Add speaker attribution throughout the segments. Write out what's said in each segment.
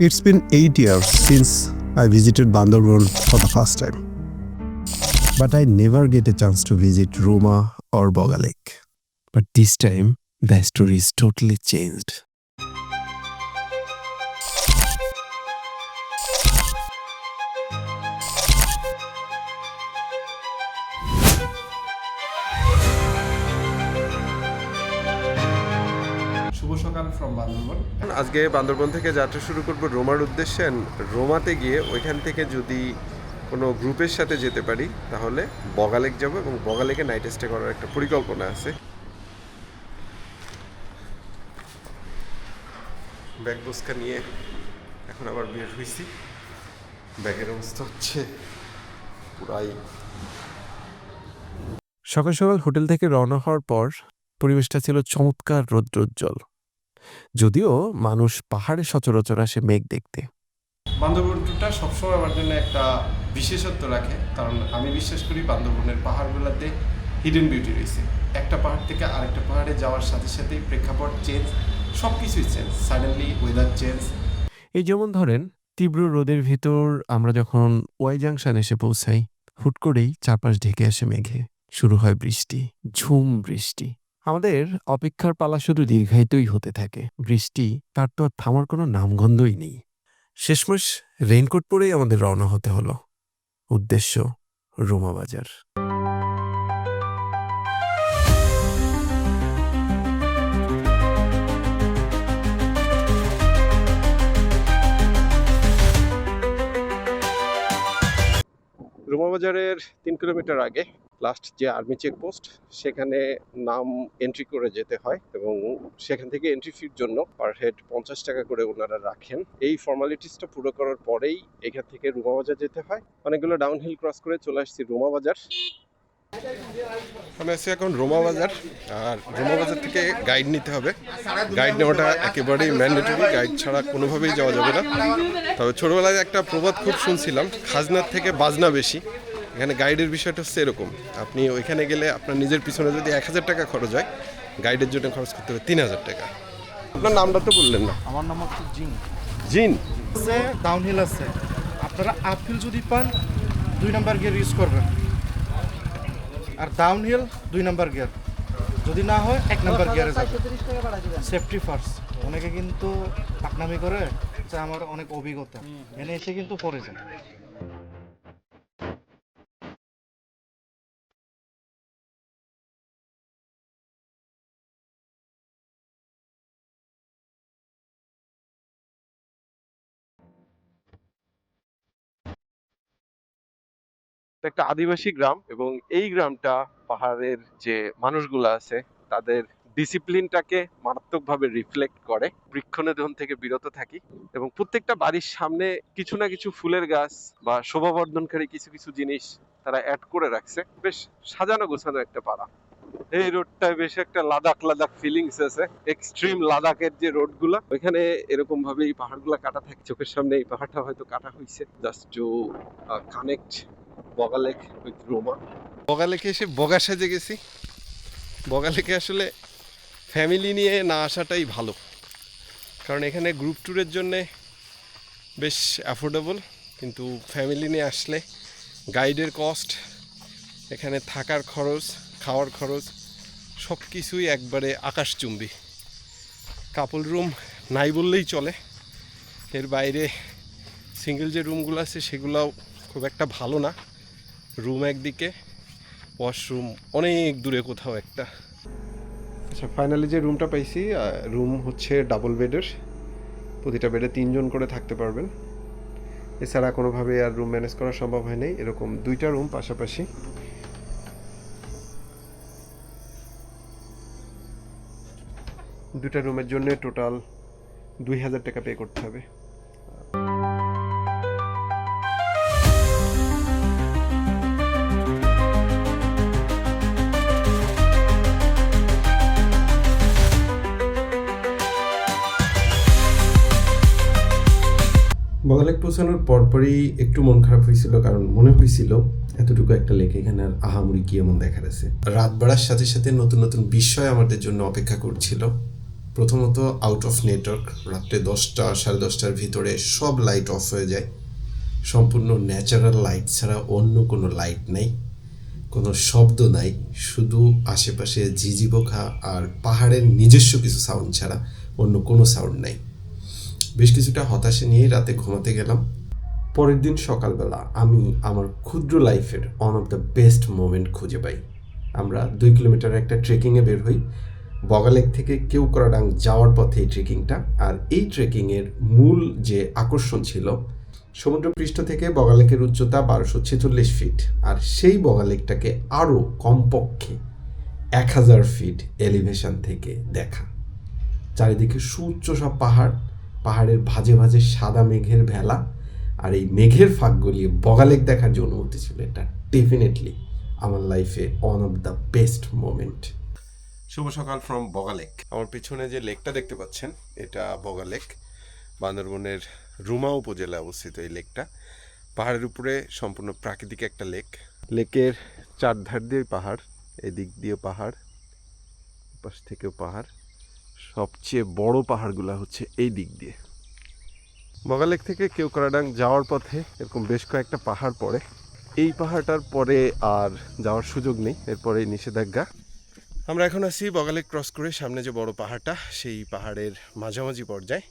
Speaker 1: It's been eight years since I visited Bandarban for the first time. But I never get a chance to visit Roma or Boga Lake. But this time, the story is totally changed.
Speaker 2: From Bandarban
Speaker 3: আজকে বান্দরবন থেকে যাত্রা শুরু করব রোমার উদ্দেশ্যে। রোমাতে গিয়ে ওইখান থেকে যদি কোনো গ্রুপের সাথে যেতে পারি তাহলে বগালেক যাব এবং বগালেকে নাইট স্টে করার একটা পরিকল্পনা আছে। ব্যাগ বস্কা নিয়ে এখন আবার বের হয়েছি ব্যাগের অবস্থা হচ্ছে পুরাই
Speaker 4: সকাল সকাল হোটেল থেকে রওনা হওয়ার পর পরিবেশটা ছিল চমৎকার রৌদ্রোজ্জ্বল। যদিও মানুষ পাহাড়ে সচরাচর আসে মেঘ দেখতে।
Speaker 2: বান্দরবন ট্যুরটা সবসময় আমার জন্য একটা বিশেষত্ব রাখে কারণ আমি বিশ্বাস করি বান্দরবনের পাহাড়গুলোতে হিডেন বিউটি রয়েছে। একটা পাহাড় থেকে আরেকটা পাহাড়ে যাওয়ার সাথে সাথেই প্রেক্ষাপট চেঞ্জ সব কিছুই চেঞ্জ সাডেনলি ওয়েদার চেঞ্জ
Speaker 4: এই যেমন ধরেন তীব্র রোদের ভিতর আমরা যখন ওয়াই জাংশন এসে পৌঁছাই হুট করেই চারপাশ ঢেকে আসে মেঘে। শুরু হয় বৃষ্টি ঝুম বৃষ্টি। আমাদের অপেক্ষার পালা শুধু দীর্ঘায়িতই হতে থাকে। বৃষ্টি, তার তো আর থামার কোনো নামগন্ধই নেই। শেষমেশ রেইনকোট পরেই আমাদের রওনা হতে হলো। উদ্দেশ্য, রোমা বাজার।
Speaker 3: রোমা বাজারের তিন কিলোমিটার আগে লাস্ট যে আর্মি চেকপোস্ট সেখানে নাম এন্ট্রি করে যেতে হয় এবং সেখান থেকে এন্ট্রি ফির জন্য পার হেড পঞ্চাশ টাকা করে ওনারা রাখেন। এই ফর্মালিটিসটা পুরো করার পরেই এখান থেকে রোমা বাজার যেতে হয়। অনেকগুলো ডাউনহিল ক্রস করে চলে আসছি রোমা বাজার। আমি আছি এখন রোমা বাজার। আর রোমা বাজার থেকে গাইড নিতে হবে। গাইড নেওয়াটা একেবারেই ম্যান্ডেটরি গাইড ছাড়া কোনোভাবেই যাওয়া যাবে না। তবে ছোটোবেলায় একটা প্রবাদ খুব শুনছিলাম, খাজনার থেকে বাজনা বেশি। এখানে গাইডের বিষয়টা হচ্ছে এরকম। আপনি ওইখানে গেলে আপনার নিজের পিছনে যদি এক হাজার টাকা খরচ হয় গাইডের জন্য খরচ করতে হবে তিন হাজার টাকা। আপনার নামটা তো বললেন না।
Speaker 5: আমার নাম হচ্ছে জিন।
Speaker 3: জিন?
Speaker 5: আছে ডাউনহিল আছে। আপনারা আপহিল যদি পান দুই নাম্বার গিয়ার ইউজ করবেন। আর ডাউনহিল দুই নাম্বার গিয়ার যদি না হয় এক নাম্বার গিয়ারে যাবেন। সেফটি ফার্স্ট অনেকে কিন্তু পাকনামি করে যে আমার অনেক অভিজ্ঞতা। এনে এসে কিন্তু পড়ে যায়।
Speaker 3: একটা আদিবাসী গ্রাম এবং এই গ্রামটা পাহাড়ের যে মানুষগুলো আছে, তাদের ডিসিপ্লিনটাকে মারাত্মকভাবে রিফ্লেক্ট করে। বৃক্ষনিধন থেকে বিরত থাকি এবং প্রত্যেকটা বাড়ির সামনে কিছু না কিছু ফুলের গাছ বা শোভাবর্ধনকারী কিছু কিছু জিনিস তারা অ্যাড করে রাখছে। বেশ সাজানো গোছানো একটা পাড়া। এই রোডটায় বেশ একটা লাদাখ লাদাখ ফিলিংস আছে। এক্সট্রিম লাদাখের যে রোডগুলো ওইখানে এরকম ভাবে এই পাহাড়গুলো কাটা থাকে। চোখের সামনে এই পাহাড়টা হয়তো কাটা হয়েছে just to connect Boga Lake with Ruma. বগালেকে এসে বগা সেজে গেছি। বগালেকে আসলে ফ্যামিলি নিয়ে না আসাটাই ভালো। কারণ এখানে গ্রুপ ট্যুরের জন্যে বেশ অ্যাফোর্ডেবল কিন্তু ফ্যামিলি নিয়ে আসলে গাইডের কস্ট এখানে থাকার খরচ, খাওয়ার খরচ সব কিছুই একবারে আকাশচুম্বী। কাপল রুম নাই বললেই চলে। এর বাইরে সিঙ্গেল যে রুমগুলো আছে সেগুলোও খুব একটা ভালো না। রুম একদিকে ওয়াশরুম অনেক দূরে কোথাও একটা। আচ্ছা ফাইনালি যে রুমটা পাইছি রুম হচ্ছে ডাবল বেডের প্রতিটা বেডে তিনজন করে থাকতে পারবেন। এছাড়া কোনোভাবে আর রুম ম্যানেজ করা সম্ভব হয় নাই। এরকম দুইটা রুম পাশাপাশি। দুটা রুমের জন্য টোটাল দুই হাজার টাকা পে করতে হবে। বগালেক পৌঁছানোর পরপরই একটু মন খারাপ হয়েছিল, কারণ মনে হয়েছিল এতটুকু একটা লেক এখানে আর আহামরি কি এমন দেখার আছে রাত বাড়ার সাথে সাথে নতুন নতুন বিষয় আমাদের জন্য অপেক্ষা করছিল।
Speaker 1: প্রথমত আউট অফ নেটওয়ার্ক রাত্রে দশটা, সাড়ে দশটার ভিতরে সব লাইট অফ হয়ে যায়। সম্পূর্ণ ন্যাচারাল লাইট ছাড়া অন্য কোনো লাইট নেই। কোনো শব্দ নাই। শুধু আশেপাশে ঝিঝি পোখা আর পাহাড়ের নিজস্ব কিছু সাউন্ড ছাড়া অন্য কোনো সাউন্ড নাই। বেশ কিছুটা হতাশা নিয়ে রাতে ঘুমাতে গেলাম। পরের দিন সকালবেলা আমি আমার ক্ষুদ্র লাইফের one of the best moment খুঁজে পাই। আমরা দুই কিলোমিটার একটা ট্রেকিংয়ে বের হই। বগালেক থেকে কেউকরাডাং যাওয়ার পথে এই ট্রেকিংটা আর এই ট্রেকিংয়ের মূল যে আকর্ষণ ছিল, সমুদ্রপৃষ্ঠ থেকে বগালেকের উচ্চতা বারোশো ছেচল্লিশ ফিট আর সেই বগালেকটাকে আরও কমপক্ষে এক হাজার ফিট এলিভেশন থেকে দেখা। চারিদিকে সুউচ্চ সব পাহাড়। পাহাড়ের ভাজে ভাজে সাদা মেঘের ভেলা আর এই মেঘের ফাঁক গলিয়ে বগালেক দেখার যে অনুমতি ছিল, এটা ডেফিনেটলি আমার লাইফে one of the best moment
Speaker 3: শুভ সকাল ফ্রম বগালেক আমার পিছনে যে লেকটা দেখতে পাচ্ছেন, এটা বগালেক বান্দরবনের রুমা উপজেলায় অবস্থিত এই লেকটা। পাহাড়ের উপরে সম্পূর্ণ প্রাকৃতিক একটা লেক। লেকের চারধার দিয়ে পাহাড়, এদিক দিয়ে পাহাড় পাশ থেকেও পাহাড়। সবচেয়ে বড় পাহাড়গুলো হচ্ছে এই দিক দিয়ে। বগালেক থেকে কেউকরাডাং যাওয়ার পথে এরকম বেশ কয়েকটা পাহাড় পড়ে। এই পাহাড়টার পরে আর যাওয়ার সুযোগ নেই এরপরে নিষেধাজ্ঞা। আমরা এখন আছি বগালে ক্রস করে সামনে যে বড় পাহাড়টা, সেই পাহাড়ের মাঝামাঝি পর্যায়ে।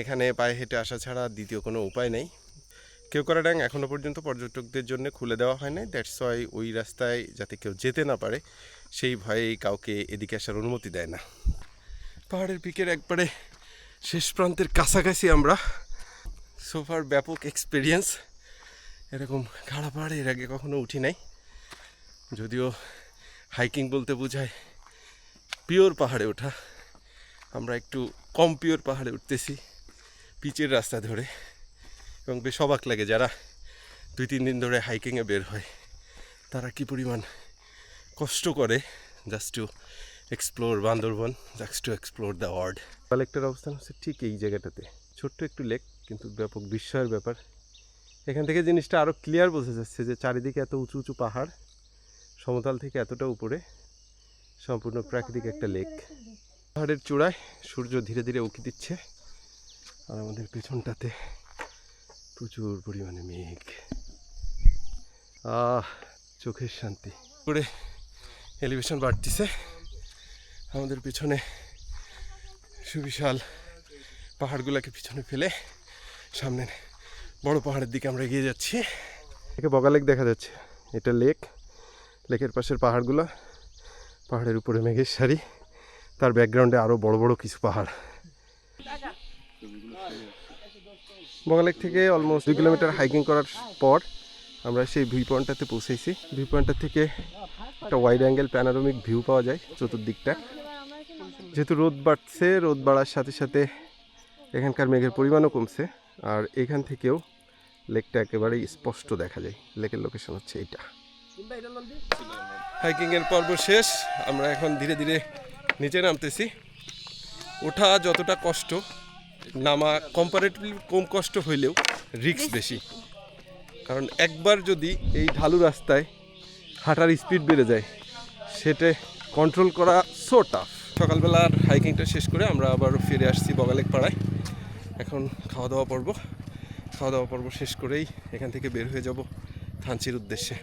Speaker 3: এখানে পায়ে হেঁটে আসা ছাড়া দ্বিতীয় কোনো উপায় নেই। কেউকরাডাং এখনও পর্যন্ত পর্যটকদের জন্য খুলে দেওয়া হয় নাই। দ্যাটস ওয়াই ওই রাস্তায় যাতে কেউ যেতে না পারে, সেই ভয়েই কাউকে এদিকে আসার অনুমতি দেয় না। পাহাড়ের পিকের একবারে শেষ প্রান্তের কাছাকাছি আমরা। সোফার ব্যাপক এক্সপিরিয়েন্স এরকম খাড়া পাহাড়ে এর আগে কখনো উঠি নাই। যদিও হাইকিং বলতে বোঝায় পিওর পাহাড়ে ওঠা। আমরা একটু কম পিওর পাহাড়ে উঠতেছি পিচের রাস্তা ধরে। এবং বেশ অবাক লাগে যারা দুই তিন দিন ধরে হাইকিংয়ে বের হয়, তারা কি পরিমাণ কষ্ট করে। Just to explore Bandarban just to explore the world লেকটার অবস্থান হচ্ছে ঠিক এই জায়গাটাতে। ছোট্ট একটু লেক কিন্তু ব্যাপক বিস্ময়ের ব্যাপার। এখান থেকে জিনিসটা আরও ক্লিয়ার বোঝা যাচ্ছে যে চারিদিকে এত উঁচু উঁচু পাহাড়, সমতল থেকে এতটা উপরে, সম্পূর্ণ প্রাকৃতিক একটা লেক পাহাড়ের চূড়ায় সূর্য ধীরে ধীরে উঁকি দিচ্ছে, আর আমাদের পেছনটাতে প্রচুর পরিমাণে মেঘ। আহ, চোখের শান্তি। করে এলিভেশন বাড়তিছে। আমাদের পিছনে সুবিশাল পাহাড়গুলোকে পিছনে ফেলে সামনে বড় পাহাড়ের দিকে আমরা এগিয়ে যাচ্ছি। একে বগা লেক দেখা যাচ্ছে। এটা লেক। লেকের পাশের পাহাড়গুলো পাহাড়ের উপরে মেঘের সারি তার ব্যাকগ্রাউন্ডে আরও বড় বড় কিছু পাহাড়। বগালেক থেকে অলমোস্ট দুই কিলোমিটার হাইকিং করার পর আমরা সেই ভিউ পয়েন্টটাতে পৌঁছেছি। ভিউ পয়েন্টটা থেকে একটা ওয়াইড অ্যাঙ্গেল প্যানারোমিক ভিউ পাওয়া যায় চতুর্দিকটা। যেহেতু রোদ বাড়ছে রোদ বাড়ার সাথে সাথে এখানকার মেঘের পরিমাণও কমছে আর এখান থেকেও লেকটা একেবারেই স্পষ্ট দেখা যায়। লেকের লোকেশন হচ্ছে এইটা। হাইকিংয়ের পর্ব শেষ আমরা এখন ধীরে ধীরে নিচে নামতেছি। ওঠা যতটা কষ্ট নামা কম্পারেটিভলি কম কষ্ট হইলেও রিস্ক বেশি। কারণ একবার যদি এই ঢালু রাস্তায় হাঁটার স্পিড বেড়ে যায়। সেটা কন্ট্রোল করা সো টাফ সকালবেলার হাইকিংটা শেষ করে আমরা আবার ফিরে আসছি বগালেক পাড়ায়। এখন খাওয়া দাওয়া পর্ব। খাওয়া দাওয়া পর্ব শেষ করেই এখান থেকে বের হয়ে যাব থানচির উদ্দেশ্যে।